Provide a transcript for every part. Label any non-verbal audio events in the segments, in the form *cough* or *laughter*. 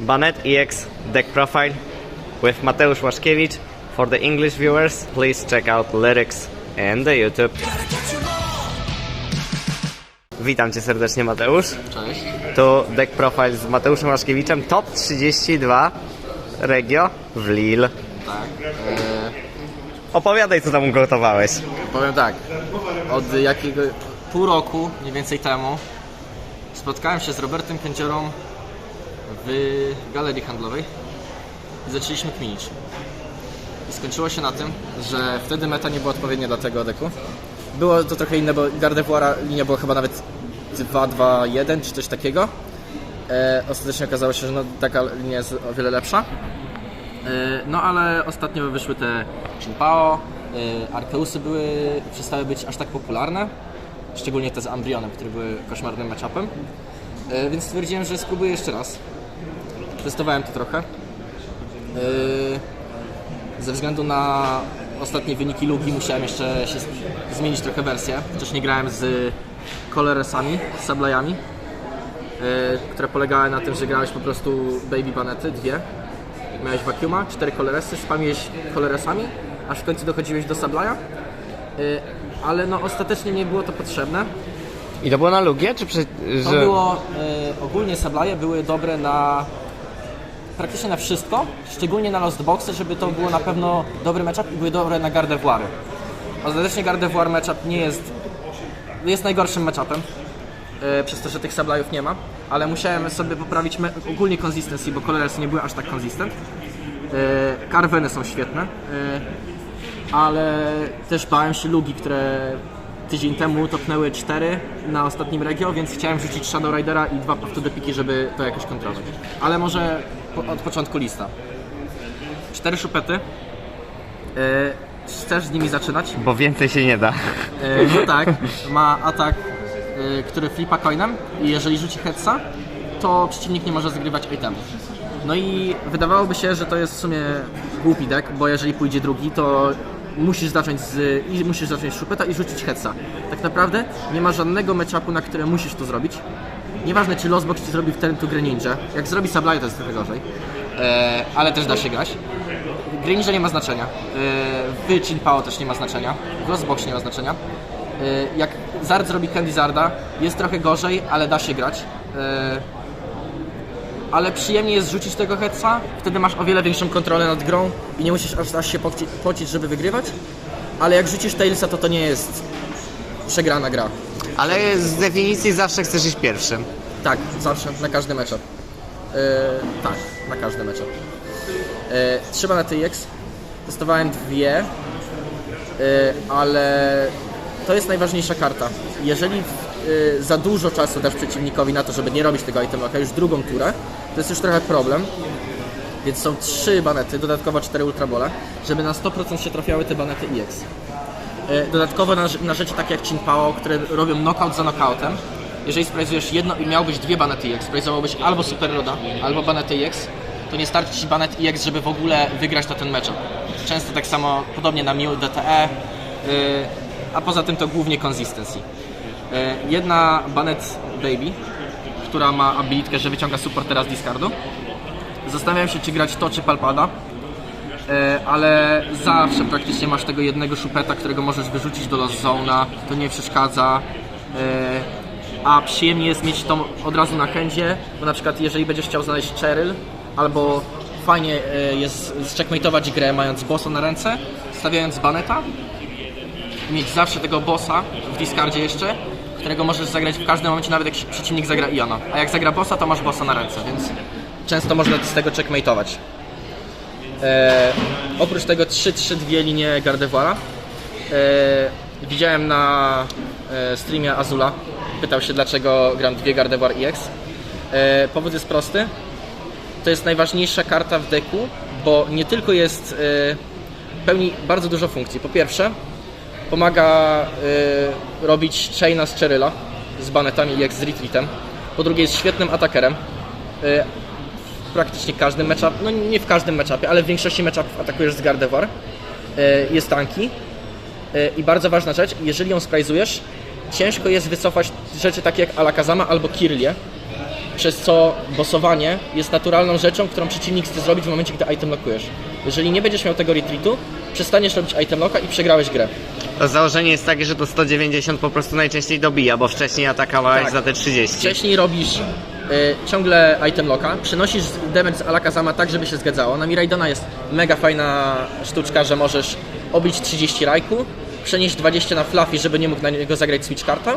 Banet EX deck profile with Mateusz Łaszkiewicz. For the English viewers, please check out lyrics and the YouTube. Witam Cię serdecznie Mateusz. Cześć. Tu deck profile z Mateuszem Łaszkiewiczem. Top 32 Regio w Lille. Tak. E, Opowiadaj co tam ugotowałeś. powiem tak. Od jakiego pół roku, mniej więcej temu, spotkałem się z Robertem Kęciorą w galerii handlowej i zaczęliśmy kminić. I skończyło się na tym, że wtedy meta nie była odpowiednia dla tego deku. Było to trochę inne, bo Gardevoira linia była chyba nawet 2-2-1 czy coś takiego. E, ostatecznie okazało się, że no, taka linia jest o wiele lepsza. E, No ale ostatnio wyszły te Shinpao, e, Arkeusy były, przestały być aż tak popularne, szczególnie te z Ambrionem, które były koszmarnym matchupem, E, więc stwierdziłem, że spróbuję jeszcze raz. Testowałem to trochę. E, Ze względu na ostatnie wyniki Lugi musiałem jeszcze się zmienić trochę wersję. Wcześniej grałem z Coloresami, z Sablajami, e, które polegały na tym, że grałeś po prostu baby banety, dwie. Miałeś vacuuma, cztery koleresy, spamiłeś koleresami, aż w końcu dochodziłeś do sablaja. E, Ale no ostatecznie nie było to potrzebne. I to było na Lugie, czy przy... To było, e, ogólnie sablaje były dobre na praktycznie na wszystko, szczególnie na Lost Boxy, żeby to było na pewno dobry matchup i były dobre na Gardevoiry. Ostatecznie Gardevoir matchup nie jest, jest najgorszym matchupem, e, przez to, że tych sablajów nie ma, ale musiałem sobie poprawić me- ogólnie consistency, bo coloresy nie były aż tak consistent. E, Carveny są świetne, e, ale też bałem się lugi, które tydzień temu topnęły 4 na ostatnim regio, więc chciałem rzucić Shadow Ridera i dwa to piki, żeby to jakoś kontrolować. Ale może po, od początku lista. Cztery szupety. E, chcesz z nimi zaczynać? Bo więcej się nie da. E, no tak, ma atak, e, który flipa coinem i jeżeli rzuci headsa, to przeciwnik nie może zagrywać itemów. No i wydawałoby się, że to jest w sumie głupi deck, bo jeżeli pójdzie drugi, to musisz zacząć z, i musisz zacząć z szupeta i rzucić headsa. Tak naprawdę nie ma żadnego matchupu, na które musisz to zrobić. Nieważne czy Losbox ci zrobi w turn to Greninja, jak zrobi Sableye to jest trochę gorzej, e, ale też da się grać. Greninja nie ma znaczenia. Yy, W Chinpao też nie ma znaczenia. W Lostbox nie ma znaczenia. Yy, Jak Zard zrobi Candy Zarda, jest trochę gorzej, ale da się grać. Yy, Ale przyjemnie jest rzucić tego headsa, wtedy masz o wiele większą kontrolę nad grą i nie musisz aż, aż się poci- pocić, żeby wygrywać. Ale jak rzucisz Tailsa, to to nie jest przegrana gra. Ale z definicji zawsze chcesz iść pierwszym. Tak, zawsze, na każdy matchup. Yy, tak, na każdy matchup. Yy, Trzy na TX. Testowałem dwie, yy, ale to jest najważniejsza karta. Jeżeli za dużo czasu dasz przeciwnikowi na to, żeby nie robić tego itemu, już drugą turę, to jest już trochę problem. Więc są trzy banety, dodatkowo cztery ultrabole, żeby na 100% się trafiały te banety EX. E, Dodatkowo na, na rzeczy takie jak Chinpao, które robią knockout za knockoutem, jeżeli sprajzujesz jedno i miałbyś dwie banety EX, sprajzowałbyś albo Super Roda, albo banety EX, to nie starczy Ci banet EX, żeby w ogóle wygrać na ten matchup. Często tak samo, podobnie na Mew, DTE, yy, a poza tym to głównie consistency. Yy, jedna banet Baby, która ma abilitkę, że wyciąga supportera z discardu. Zastanawiam się, czy grać to, czy Palpada. E, ale zawsze praktycznie masz tego jednego szupeta, którego możesz wyrzucić do Lost Zone'a, to nie przeszkadza. E, A przyjemnie jest mieć to od razu na chędzie, bo na przykład jeżeli będziesz chciał znaleźć Cheryl, albo fajnie e, jest checkmate'ować grę mając bossa na ręce, stawiając baneta, mieć zawsze tego bossa w discardzie jeszcze, którego możesz zagrać w każdym momencie, nawet jak przeciwnik zagra Iona. A jak zagra bossa, to masz bossa na ręce, więc często można z tego checkmate'ować. E, oprócz tego 3-3-2 linie Gardevoira. E, widziałem na e, streamie Azula. Pytał się dlaczego gram dwie Gardevoir EX. E, powód jest prosty. To jest najważniejsza karta w deku, bo nie tylko jest e, pełni bardzo dużo funkcji. Po pierwsze, pomaga e, robić chaina z Cheryla z banetami EX z retreatem. Po drugie, jest świetnym atakerem. E, praktycznie każdym matchup, no nie w każdym matchupie, ale w większości matchupów atakujesz z Gardevoir. E, Jest tanki. E, I bardzo ważna rzecz, jeżeli ją sprajzujesz, ciężko jest wycofać rzeczy takie jak Alakazama albo Kirlię, przez co bossowanie jest naturalną rzeczą, którą przeciwnik chce zrobić w momencie, gdy item lockujesz. Jeżeli nie będziesz miał tego retreatu, przestaniesz robić item locka i przegrałeś grę. To założenie jest takie, że to 190 po prostu najczęściej dobija, bo wcześniej atakowałeś Tak. za te 30. Wcześniej robisz y, ciągle item locka, przenosisz damage z Alakazama tak, żeby się zgadzało. Na Miraidona jest mega fajna sztuczka, że możesz obić 30 rajku, przenieść 20 na Fluffy, żeby nie mógł na niego zagrać switch karta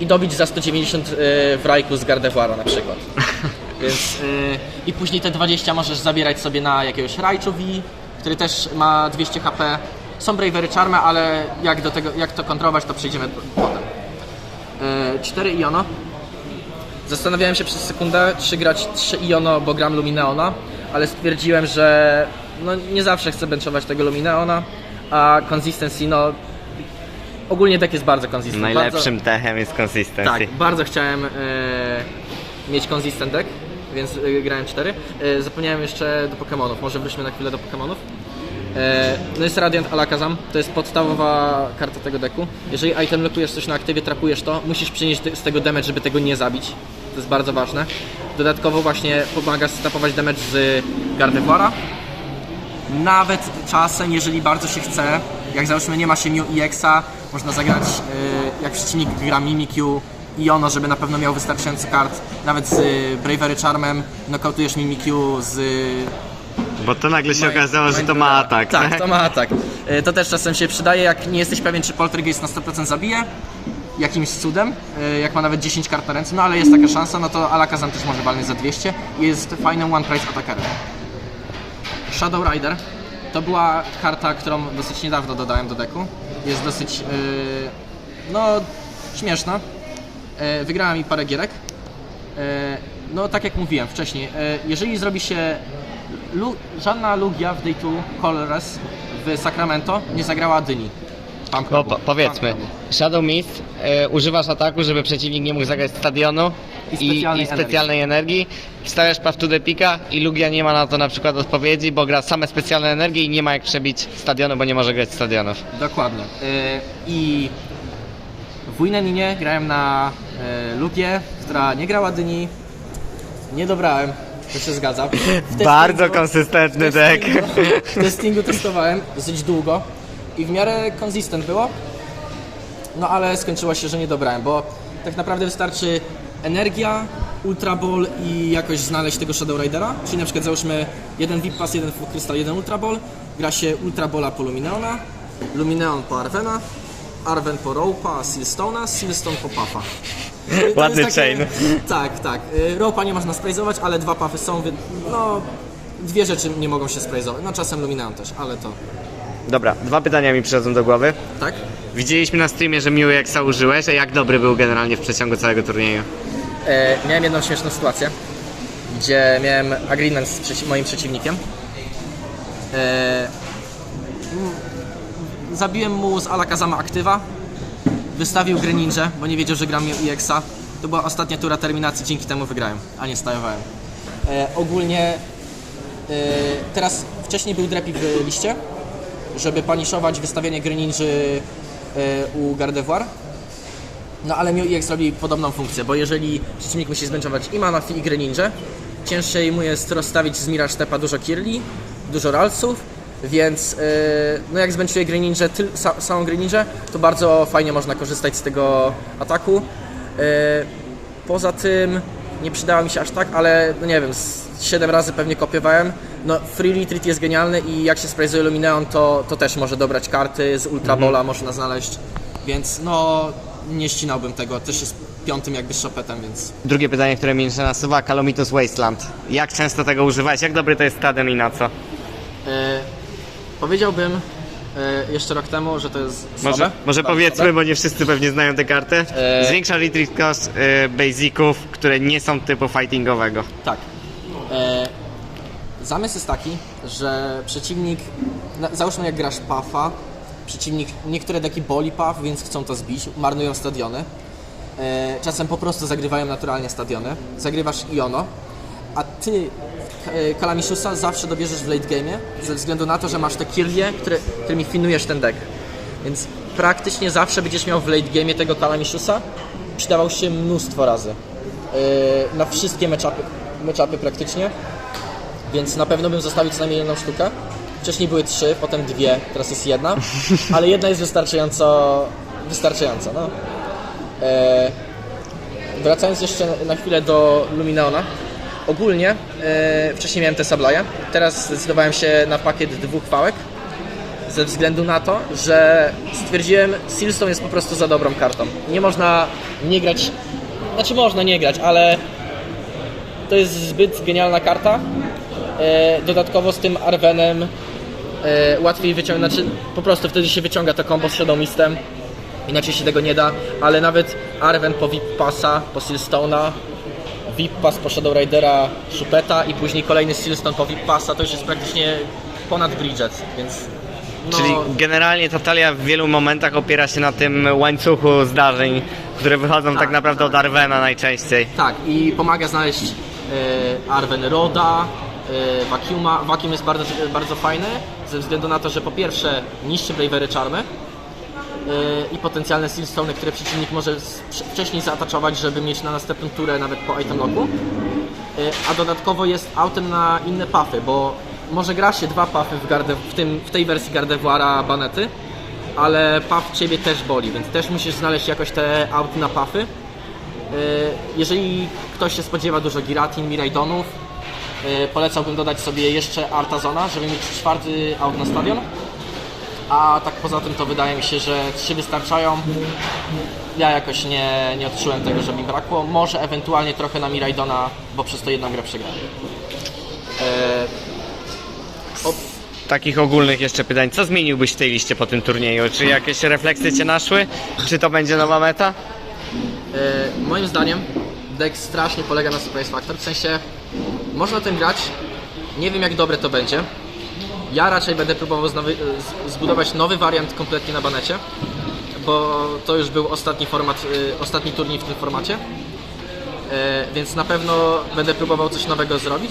i dobić za 190 y, w rajku z Gardevoira na przykład. *laughs* Więc, y, I później te 20 możesz zabierać sobie na jakiegoś Raichu V, który też ma 200 HP. Są Bravery Charmy, ale jak, do tego, jak to kontrolować, to przejdziemy potem. 4 Iono. Zastanawiałem się przez sekundę, czy grać 3 Iono, bo gram Lumineona, ale stwierdziłem, że no, nie zawsze chcę benchować tego Lumineona, a consistency, no ogólnie deck jest bardzo consistent. Najlepszym techem jest Bardzo, consistency. tak, bardzo chciałem e, mieć consistent deck, więc e, grałem 4. E, zapomniałem jeszcze do Pokémonów, może wróćmy na chwilę do Pokémonów. E, no jest Radiant Alakazam, to jest podstawowa karta tego deku. Jeżeli item lokujesz coś na aktywie, trapujesz to, musisz przynieść z tego damage, żeby tego nie zabić. To jest bardzo ważne. Dodatkowo właśnie pomaga stapować damage z Gardevoira. Nawet czasem, jeżeli bardzo się chce, jak załóżmy nie ma się Mew EX-a, można zagrać, y, jak przeciwnik gra Mimikyu i ono, żeby na pewno miał wystarczająco kart. Nawet z y, Bravery Charmem nokautujesz Mimikyu z Bo to nagle się okazało, że to ma atak. tak, to ma atak. E, To też czasem się przydaje, jak nie jesteś pewien, czy Poltergeist na 100% zabije, jakimś cudem, e, jak ma nawet 10 kart na ręce, no ale jest taka szansa, no to Alakazam też może walnąć za 200 i jest fajnym one price atakerem. Shadow Rider to była karta, którą dosyć niedawno dodałem do deku. Jest dosyć, e, no, śmieszna. E, Wygrała mi parę gierek. E, No, tak jak mówiłem wcześniej, e, jeżeli zrobi się Lu, żadna Lugia w Day 2 Colorless w Sacramento nie zagrała dyni. Pump No, po, powiedzmy. Shadow Mist, e, używasz ataku, żeby przeciwnik nie mógł zagrać stadionu I i, specjalnej i specjalnej energii. Wstawiasz path to the pika i Lugia nie ma na to na przykład odpowiedzi, bo gra same specjalne energie i nie ma jak przebić stadionu, bo nie może grać stadionów. Dokładnie. E, I w Wineninie grałem na e, Lugię, która nie grała dyni. Nie dobrałem, to się zgadza. W Bardzo testingu- konsystentny w deck. testingu- W testingu testowałem dosyć długo i w miarę konsistent było. No ale skończyło się, że nie dobrałem, bo tak naprawdę wystarczy energia, Ultra Ball i jakoś znaleźć tego Shadow Ridera. Czyli na przykład załóżmy jeden VIP Pass, jeden Full Crystal, jeden Ultra Ball. Gra się Ultra Balla po Lumineona, Lumineon po Arvena, Arven po Rope'a, Sealstone'a, Sealstone po Puffa. *laughs* To Ładny jest chain. Tak, tak. Y, Rope'a nie można sprayzować, ale dwa puffy są, więc no... Dwie rzeczy nie mogą się sprayzować. No czasem Lumineon też, ale to... Dobra, dwa pytania mi przychodzą do głowy. Tak? Widzieliśmy na streamie, że Mew Exa użyłeś, a jak dobry był generalnie w przeciągu całego turnieju? E, miałem jedną śmieszną sytuację, gdzie miałem agreement z przeci- moim przeciwnikiem. E, zabiłem mu z Alakazama aktywa, wystawił Greninja, bo nie wiedział, że gram EXA. To była ostatnia tura terminacji, dzięki temu wygrałem, a nie stajowałem. E, ogólnie e, teraz wcześniej był drepi w liście, żeby paniszować wystawienie Greninży e, u Gardevoir. No ale Mew EX robi podobną funkcję, bo jeżeli przeciwnik musi zbęczować i Manafi i Greninja, ciężej mu jest rozstawić z Mirage Stepa dużo Kirli, dużo Ralsów, więc yy, no jak zbęczuje Greninja, tyl, sa, samą Greninja, to bardzo fajnie można korzystać z tego ataku. Yy, poza tym nie przydała mi się aż tak, ale no nie wiem, z 7 razy pewnie kopiowałem. No Free Retreat jest genialny i jak się sprayzuje Lumineon, to, to też może dobrać karty, z Ultra Bola można znaleźć, więc no nie ścinałbym tego, też jest piątym jakby szopetem, więc Drugie pytanie, które mi się nasuwa, Calomitus Wasteland. Jak często tego używałeś? Jak dobry to jest stadion i na co? e, powiedziałbym e, jeszcze rok temu, że to jest słabe. Może, może Bardzo powiedzmy, słabe. bo nie wszyscy pewnie znają tę kartę. E- Zwiększa retreat cost e, basiców, które nie są typu fightingowego. Tak. E, zamysł jest taki, że przeciwnik, na, załóżmy jak grasz Puffa, przeciwnik, niektóre deki boli Puff, więc chcą to zbić, marnują stadiony. E, czasem po prostu zagrywają naturalnie stadiony. Zagrywasz Iono, a ty e, Kalamisusa zawsze dobierzesz w late game'ie, ze względu na to, że masz te kirlie, które, którymi finujesz ten deck. Więc praktycznie zawsze będziesz miał w late game'ie tego Kalamisusa, przydawał się mnóstwo razy. yy, na wszystkie matchupy, matchupy praktycznie, więc na pewno bym zostawił co najmniej jedną sztukę. Wcześniej były trzy, potem dwie, teraz jest jedna, *laughs* ale jedna jest wystarczająco, wystarczająca. No. E, wracając jeszcze na chwilę do Lumineona. Ogólnie e, wcześniej miałem te sablaje, teraz zdecydowałem się na pakiet dwóch pałek ze względu na to, że stwierdziłem, Silstone jest po prostu za dobrą kartą. Nie można nie grać, znaczy można nie grać, ale to jest zbyt genialna karta. E, dodatkowo z tym Arwenem e, łatwiej wyciągnąć, znaczy po prostu wtedy się wyciąga to combo z Shadow Mistem, inaczej się tego nie da, ale nawet Arwen po VIP Passa, po Silstone'a, VIP Pass po Shadow Ridera Shupeta i później kolejny Silstone po VIP Passa, to już jest praktycznie ponad Bridget, więc no, Czyli generalnie ta talia w wielu momentach opiera się na tym łańcuchu zdarzeń, które wychodzą tak, Tak, naprawdę tak. od Arwena najczęściej. Tak, i pomaga znaleźć e, Arwen Roda, e, Vacuuma. Vacuum jest bardzo, bardzo fajny, ze względu na to, że po pierwsze niszczy Bravery Charmy i potencjalne Sealstone, które przeciwnik może wcześniej zaataczować, żeby mieć na następną turę nawet po item locku. E, a dodatkowo jest autem na inne puffy, bo może gra się dwa puffy w, garde, w, tym, w tej wersji Gardevoira Banety, ale puff ciebie też boli, więc też musisz znaleźć jakoś te auty na puffy. E, Jeżeli ktoś się spodziewa dużo Giratin, Miraidonów, polecałbym dodać sobie jeszcze Artazona, żeby mieć czwarty aut na stadion. A tak poza tym to wydaje mi się, że trzy wystarczają. Ja jakoś nie, nie odczułem tego, że mi brakło. Może ewentualnie trochę na Miraidona, bo przez to jedną grę przegrałem. E, o, Takich ogólnych jeszcze pytań, co zmieniłbyś w tej liście po tym turnieju? Czy jakieś refleksje Cię naszły? Czy to będzie nowa meta? E, moim zdaniem deck strasznie polega na surprise factor, w sensie można tym grać, nie wiem jak dobre to będzie. Ja raczej będę próbował z- zbudować nowy wariant kompletnie na banecie, bo to już był ostatni format, y, ostatni turniej w tym formacie. E, więc na pewno będę próbował coś nowego zrobić,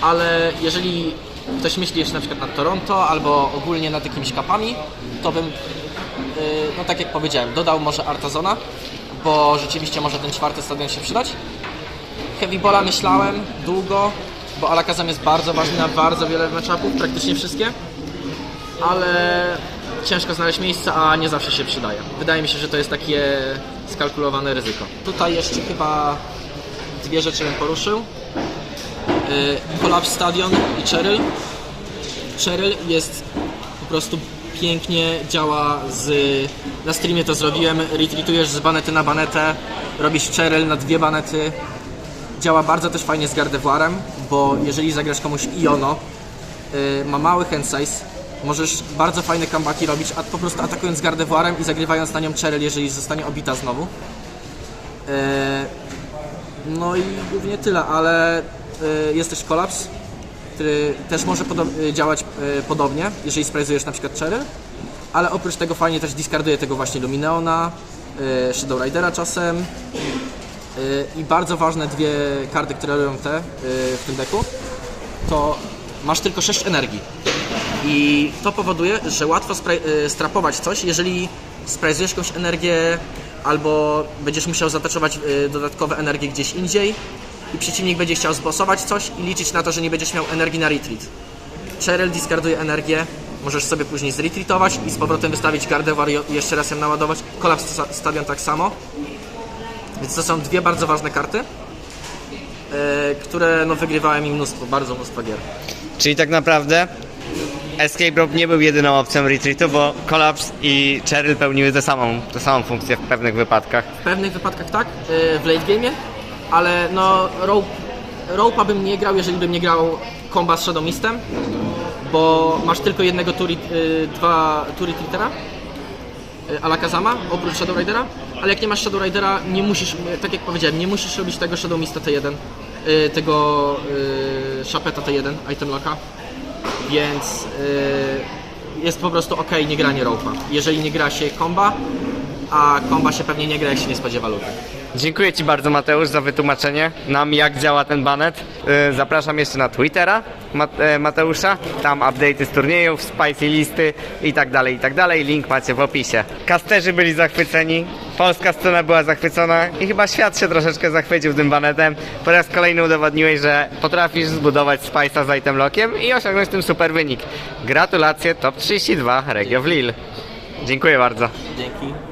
ale jeżeli ktoś myśli jeszcze na przykład nad Toronto albo ogólnie nad jakimiś kapami, to bym, no tak jak powiedziałem, dodał może Artazona, bo rzeczywiście może ten czwarty stadion się przydać. Heavy Bola myślałem długo, bo Alakazam jest bardzo ważny na bardzo wiele matchupów, praktycznie wszystkie, ale ciężko znaleźć miejsce, a nie zawsze się przydaje. Wydaje mi się, że to jest takie skalkulowane ryzyko. Tutaj jeszcze chyba dwie rzeczy bym poruszył. Yy, Collapse Stadion i Cheryl. Cheryl jest po prostu pięknie działa z... Na streamie to zrobiłem, retreatujesz z banety na banetę, robisz Cheryl na dwie banety. Działa bardzo też fajnie z Gardevoirem, bo jeżeli zagrasz komuś Iono, yy, ma mały hand size, możesz bardzo fajne comebacki robić, a po prostu atakując Gardevoirem i zagrywając na nią Cheryl, jeżeli zostanie obita znowu. Yy, no i głównie tyle, ale y, jest też kolaps, który też może podo- y, działać y, podobnie, jeżeli sprajzujesz na przykład Cheryl, ale oprócz tego fajnie też discarduje tego właśnie Lumineona, y, Shadow Ridera czasem y, i bardzo ważne dwie karty, które robią te y, w tym deku, to masz tylko 6 energii i to powoduje, że łatwo y, strapować coś, jeżeli sprajzujesz jakąś energię albo będziesz musiał zataczować y, dodatkowe energie gdzieś indziej i przeciwnik będzie chciał zbosować coś i liczyć na to, że nie będziesz miał energii na retreat. Cheryl discarduje energię, możesz sobie później zretreatować i z powrotem wystawić i jeszcze raz ją naładować. Kolaps sta- Stadion tak samo. Więc to są dwie bardzo ważne karty, y, które no, wygrywały mi mnóstwo, bardzo mnóstwo gier. Czyli tak naprawdę Escape Rope nie był jedyną opcją retreatu, bo Collapse i Cheryl pełniły tę samą, tę samą funkcję w pewnych wypadkach. W pewnych wypadkach tak, y, w late game'ie, ale no rope, rope'a bym nie grał, jeżeli bym nie grał komba z Shadow Mistem, bo masz tylko jednego turi, y, dwa tury Twittera, Alakazama, oprócz Shadow Ridera, ale jak nie masz Shadow Ridera, nie musisz, tak jak powiedziałem, nie musisz robić tego Shadow Mista T1, y, tego y, Shapeta T1, item locka, więc y, jest po prostu ok nie granie rope'a, jeżeli nie gra się komba, a komba się pewnie nie gra, jak się nie spodziewa luty. Dziękuję Ci bardzo Mateusz za wytłumaczenie nam jak działa ten banet. Zapraszam jeszcze na Twittera Mat- Mateusza, tam update'y z turniejów, spicy listy i tak dalej, i tak dalej. Link macie w opisie. Kasterzy byli zachwyceni, Polska scena była zachwycona i chyba świat się troszeczkę zachwycił tym banetem. Po raz kolejny udowodniłeś, że potrafisz zbudować Spice'a z item lockiem i osiągnąć tym super wynik. Gratulacje, top 32, Regio w Lille. Dziękuję bardzo. Dzięki.